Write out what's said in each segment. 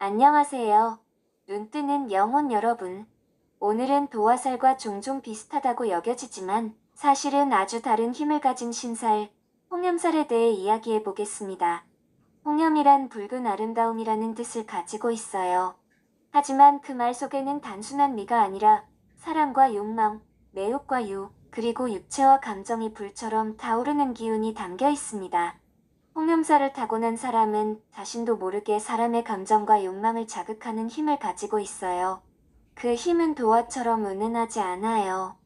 안녕하세요. 눈뜨는 영혼 여러분. 오늘은 도화살과 종종 비슷하다고 여겨지지만 사실은 아주 다른 힘을 가진 신살, 홍염살에 대해 이야기해 보겠습니다. 홍염이란 붉은 아름다움이라는 뜻을 가지고 있어요. 하지만 그 말 속에는 단순한 미가 아니라 사랑과 욕망, 매혹과 유, 그리고 육체와 감정이 불처럼 타오르는 기운이 담겨 있습니다. 홍염살을 타고난 사람은 자신도 모르게 사람의 감정과 욕망을 자극하는 힘을 가지고 있어요. 그 힘은 도화처럼 은은하지 않아요.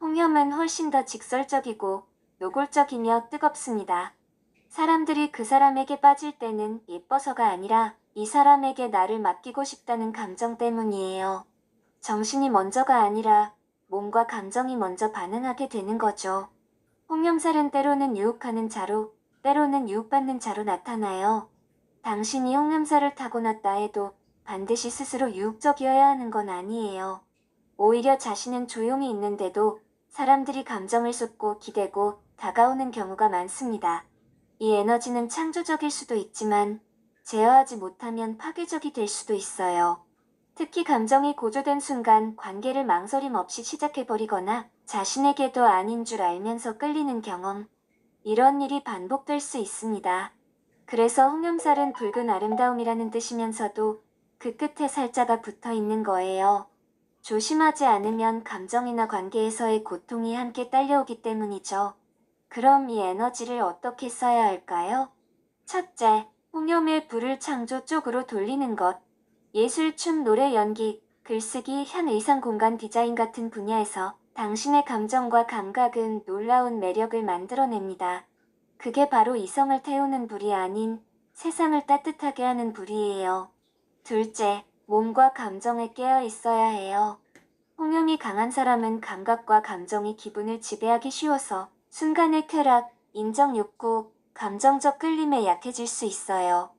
홍염은 훨씬 더 직설적이고 노골적이며 뜨겁습니다. 사람들이 그 사람에게 빠질 때는 예뻐서가 아니라 이 사람에게 나를 맡기고 싶다는 감정 때문이에요. 정신이 먼저가 아니라 몸과 감정이 먼저 반응하게 되는 거죠. 홍염살은 때로는 유혹하는 자로, 때로는 유혹받는 자로 나타나요. 당신이 홍염살을 타고났다 해도 반드시 스스로 유혹적이어야 하는 건 아니에요. 오히려 자신은 조용히 있는데도 사람들이 감정을 쏟고 기대고 다가오는 경우가 많습니다. 이 에너지는 창조적일 수도 있지만 제어하지 못하면 파괴적이 될 수도 있어요. 특히 감정이 고조된 순간 관계를 망설임 없이 시작해버리거나 자신에게도 아닌 줄 알면서 끌리는 경험. 이런 일이 반복될 수 있습니다. 그래서 홍염살은 붉은 아름다움이라는 뜻이면서도 그 끝에 살자가 붙어 있는 거예요. 조심하지 않으면 감정이나 관계에서의 고통이 함께 딸려오기 때문이죠. 그럼 이 에너지를 어떻게 써야 할까요? 첫째, 홍염의 불을 창조 쪽으로 돌리는 것. 예술, 춤, 노래, 연기, 글쓰기, 현 의상 공간 디자인 같은 분야에서 당신의 감정과 감각은 놀라운 매력을 만들어냅니다. 그게 바로 이성을 태우는 불이 아닌 세상을 따뜻하게 하는 불이에요. 둘째, 몸과 감정에 깨어 있어야 해요. 홍염이 강한 사람은 감각과 감정이 기분을 지배하기 쉬워서 순간의 쾌락, 인정 욕구, 감정적 끌림에 약해질 수 있어요.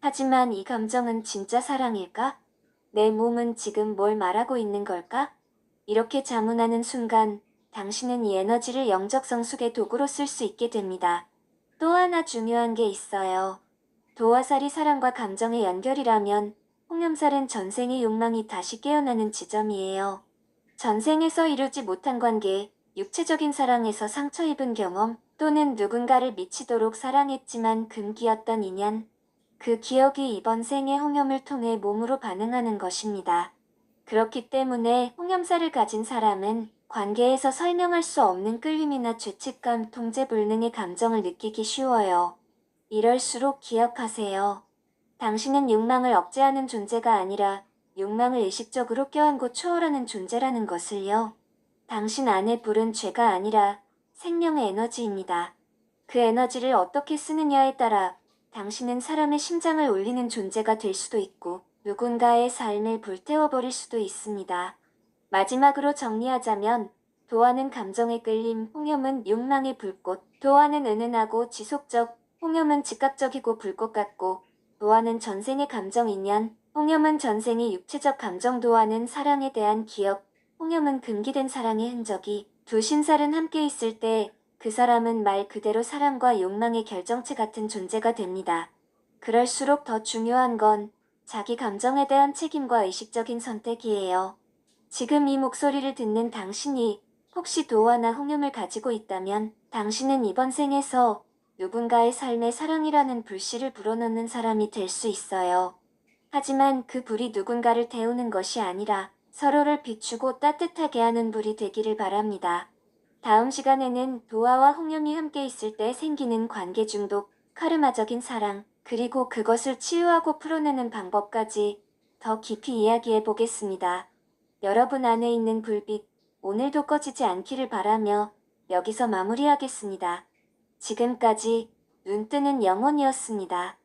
하지만 이 감정은 진짜 사랑일까? 내 몸은 지금 뭘 말하고 있는 걸까? 이렇게 자문하는 순간 당신은 이 에너지를 영적 성숙의 도구로 쓸 수 있게 됩니다. 또 하나 중요한 게 있어요. 도화살이 사랑과 감정의 연결이라면 홍염살은 전생의 욕망이 다시 깨어나는 지점이에요. 전생에서 이루지 못한 관계, 육체적인 사랑에서 상처 입은 경험, 또는 누군가를 미치도록 사랑했지만 금기였던 인연, 그 기억이 이번 생의 홍염을 통해 몸으로 반응하는 것입니다. 그렇기 때문에 홍염살을 가진 사람은 관계에서 설명할 수 없는 끌림이나 죄책감, 통제 불능의 감정을 느끼기 쉬워요. 이럴수록 기억하세요. 당신은 욕망을 억제하는 존재가 아니라 욕망을 의식적으로 껴안고 초월하는 존재라는 것을요. 당신 안에 불은 죄가 아니라 생명의 에너지입니다. 그 에너지를 어떻게 쓰느냐에 따라 당신은 사람의 심장을 울리는 존재가 될 수도 있고 누군가의 삶을 불태워버릴 수도 있습니다. 마지막으로 정리하자면 도화는 감정의 끌림, 홍염은 욕망의 불꽃, 도화는 은은하고 지속적, 홍염은 즉각적이고 불꽃 같고 도화는 전생의 감정 인연, 홍염은 전생의 육체적 감정 도화는 사랑에 대한 기억, 홍염은 금기된 사랑의 흔적이 두 신살은 함께 있을 때 그 사람은 말 그대로 사랑과 욕망의 결정체 같은 존재가 됩니다. 그럴수록 더 중요한 건 자기 감정에 대한 책임과 의식적인 선택이에요. 지금 이 목소리를 듣는 당신이 혹시 도화나 홍염을 가지고 있다면 당신은 이번 생에서 누군가의 삶에 사랑이라는 불씨를 불어넣는 사람이 될 수 있어요. 하지만 그 불이 누군가를 태우는 것이 아니라 서로를 비추고 따뜻하게 하는 불이 되기를 바랍니다. 다음 시간에는 도화와 홍염이 함께 있을 때 생기는 관계 중독, 카르마적인 사랑, 그리고 그것을 치유하고 풀어내는 방법까지 더 깊이 이야기해 보겠습니다. 여러분 안에 있는 불빛, 오늘도 꺼지지 않기를 바라며 여기서 마무리하겠습니다. 지금까지 눈뜨는 영혼이었습니다.